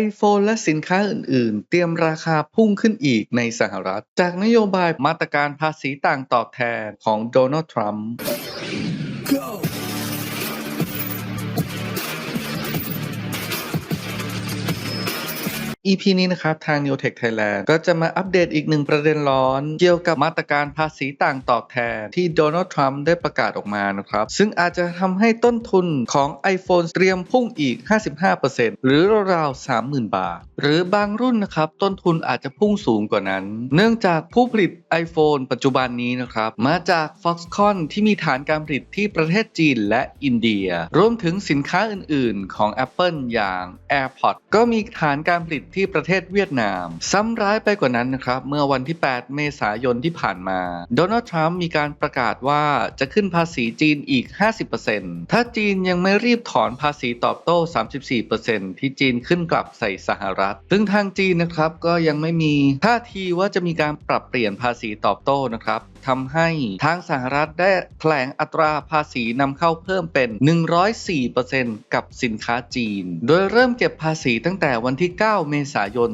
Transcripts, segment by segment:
iPhone และสินค้าอื่น ๆ เตรียมราคาพุ่งขึ้นอีกในสหรัฐ จากนโยบายมาตรการภาษีต่างตอบแทนของโดนัลด์ทรัมป์ EP นี้นะครับ ทาง New Tech Thailand ก็จะมาอัปเดตอีกหนึ่งประเด็นร้อน เกี่ยวกับมาตรการภาษีต่างตอบแทนที่โดนัลด์ทรัมป์ได้ประกาศออกมานะครับ ซึ่งอาจจะทำให้ต้นทุนของ iPhone เตรียมพุ่งอีก 55%หรือราวๆ30,000 บาท หรือบางรุ่นนะครับ ต้นทุนอาจจะพุ่งสูงกว่านั้น เนื่องจากผู้ผลิต iPhone ปัจจุบันนี้นะครับ มาจาก Foxconn ที่มีฐานการผลิตที่ประเทศจีนและอินเดีย รวมถึงสินค้าอื่น ๆ ของ Apple อย่าง AirPods ก็มีฐานการผลิตที่ประเทศเวียดนาม ซ้ำร้ายไปกว่านั้นนะครับ เมื่อวันที่ 8 เมษายนที่ผ่านมาโดนัลด์ทรัมป์มีการประกาศว่าจะขึ้นภาษีจีนอีก 50%ถ้าจีนยังไม่รีบถอนภาษีตอบโต้ 34%ที่จีนขึ้นกลับใส่สหรัฐ ซึ่งทางจีนนะครับก็ยังไม่มีท่าทีว่าจะมีการปรับเปลี่ยนภาษีตอบโต้นะครับทำให้ทางสหรัฐได้แถลงอัตราภาษีนำเข้าเพิ่มเป็น 104%กับสินค้าจีน โดยเริ่มเก็บภาษีตั้งแต่วันที่ 9 เมษายน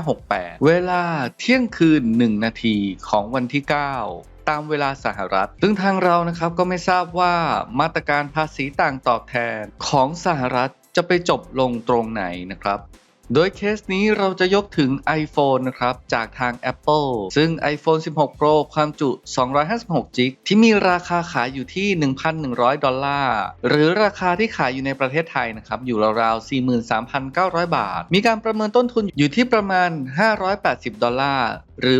2568 เวลาเที่ยงคืน 1 นาทีของวันที่9ตามเวลาสหรัฐ ซึ่งทางเรานะครับก็ไม่ทราบว่ามาตรการภาษีต่างตอบแทนของสหรัฐจะไปจบลงตรงไหนนะครับ โดยเคสนี้เราจะยกถึง iPhone นะครับ จากทาง Apple ซึ่ง iPhone 16 Pro ความจุ 256 g b ที่มีราคาขายอยู่ที่ 1,100 ดอลลาร์ หรือราคาที่ขายอยู่ในประเทศไทยนะครับ อยู่ราวๆ 43,900 บาท มีการประเมินต้นทุนอยู่ที่ประมาณ 580 ดอลลาร์ หรือ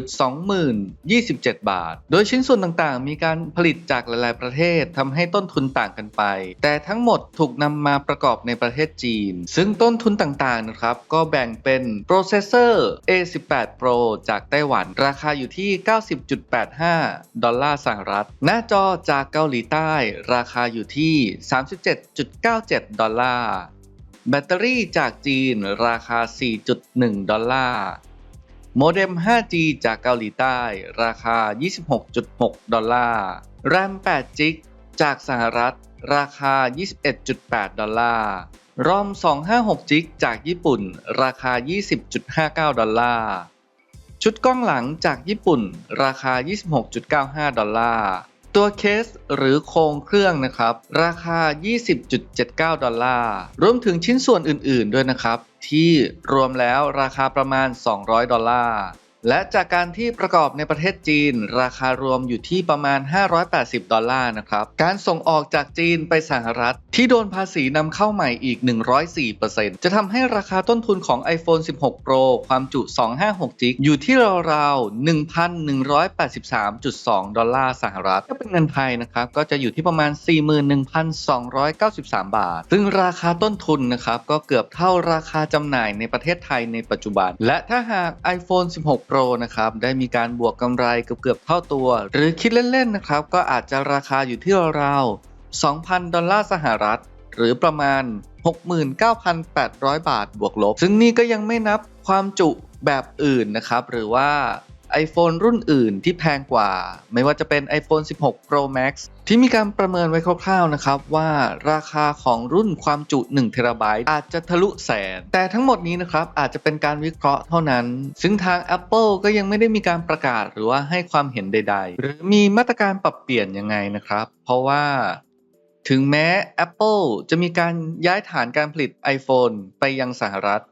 20,027 บาท โดยชิ้นส่วนต่างๆ มีการผลิตจากหลายๆ ประเทศทำให้ต้นทุนต่างกันไป แต่ทั้งหมดถูกนำมาประกอบในประเทศจีน ซึ่งต้นทุนต่างๆ นะครับ ก็แบ่งเป็นโปรเซสเซอร์ A18 Pro จากไต้หวัน ราคาอยู่ที่ 90.85 ดอลลาร์สหรัฐ หน้าจอจากเกาหลีใต้ ราคาอยู่ที่ 37.97 ดอลลาร์ แบตเตอรี่จากจีนราคา 4.1 ดอลลาร์ โมเด็ม 5G จากเกาหลีใต้ ราคา 26.6 ดอลลาร์แรม 8 จิก จากสหรัฐ ราคา 21.8 ดอลลาร์รอม 256 จิก จากญี่ปุ่น ราคา 20.59 ดอลลาร์ ชุดกล้องหลังจากญี่ปุ่น ราคา 26.95 ดอลลาร์ ตัวเคสหรือโครงเครื่องนะครับ ราคา 20.79 ดอลลาร์ รวมถึงชิ้นส่วนอื่นๆด้วยนะครับ ที่รวมแล้วราคาประมาณ 200 ดอลลาร์ และจากการที่ประกอบในประเทศจีน ราคารวมอยู่ที่ประมาณ 580 ดอลลาร์นะครับ การส่งออกจากจีนไปสหรัฐ ที่โดนภาษีนำเข้าใหม่อีก 104%จะทำให้ราคาต้นทุนของ iPhone 16 Pro ความจุ 256 g b อยู่ที่ราวๆ 1,183.2 ดอลลาร์สหรัฐถ้าเป็นเงินไทยนะครับ ก็จะอยู่ที่ประมาณ 41,293 บาท ซึ่งราคาต้นทุนนะครับ ก็เกือบเท่าราคาจำหน่ายในประเทศไทยในปัจจุบัน และถ้าหาก iPhone 16 Pro นะครับได้มีการบวกกำไรเกือบๆเท่าตัว หรือคิดเล่นๆนะครับก็อาจจะราคาอยู่ที่ราวๆ 2,000 ดอลลาร์สหรัฐ หรือประมาณ 69,800 บาทบวกลบ ซึ่งนี่ก็ยังไม่นับความจุแบบอื่นนะครับ หรือว่า iPhone รุ่นอื่นที่แพงกว่า ไม่ว่าจะเป็น iPhone 16 Pro Max ที่มีการประเมินไว้คร่าวๆนะครับ ว่าราคาของรุ่นความจุ1 t b อาจจะทะลุแสน แต่ทั้งหมดนี้นะครับ อาจจะเป็นการวิเคราะห์เท่านั้น ซึ่งทาง Apple ก็ยังไม่ได้มีการประกาศหรือว่าให้ความเห็นใด ๆ หรือมีมาตรการปรับเปลี่ยนยังไงนะครับ เพราะว่าถึงแม้ Apple จะมีการย้ายฐานการผลิต iPhone ไปยังสหรัฐ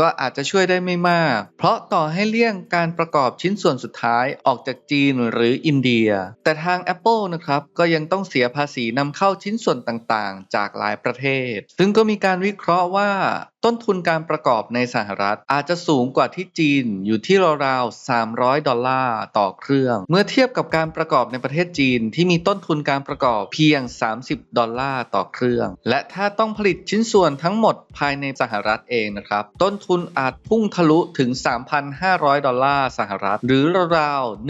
ก็อาจจะช่วยได้ไม่มาก เพราะต่อให้เลี่ยงการประกอบชิ้นส่วนสุดท้ายออกจากจีนหรืออินเดีย แต่ทาง Apple นะครับก็ยังต้องเสียภาษีนำเข้าชิ้นส่วนต่างๆ จากหลายประเทศ ซึ่งก็มีการวิเคราะห์ว่า ต้นทุนการประกอบในสหรัฐอาจจะสูงกว่าที่จีนอยู่ที่ราวๆ 300 ดอลลาร์ต่อเครื่อง เมื่อเทียบกับการประกอบในประเทศจีนที่มีต้นทุนการประกอบเพียง 30 ดอลลาร์ต่อเครื่อง และถ้าต้องผลิตชิ้นส่วนทั้งหมดภายในสหรัฐเองนะครับ ต้นทุนอาจพุ่งทะลุถึง 3,500 ดอลลาร์สหรัฐ หรือราวๆ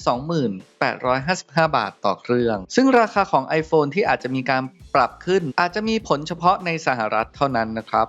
128,55 บาทต่อเครื่อง ซึ่งราคาของ iPhone ที่อาจจะมีการปรับขึ้นอาจจะมีผลเฉพาะในสหรัฐเท่านั้นนะครับ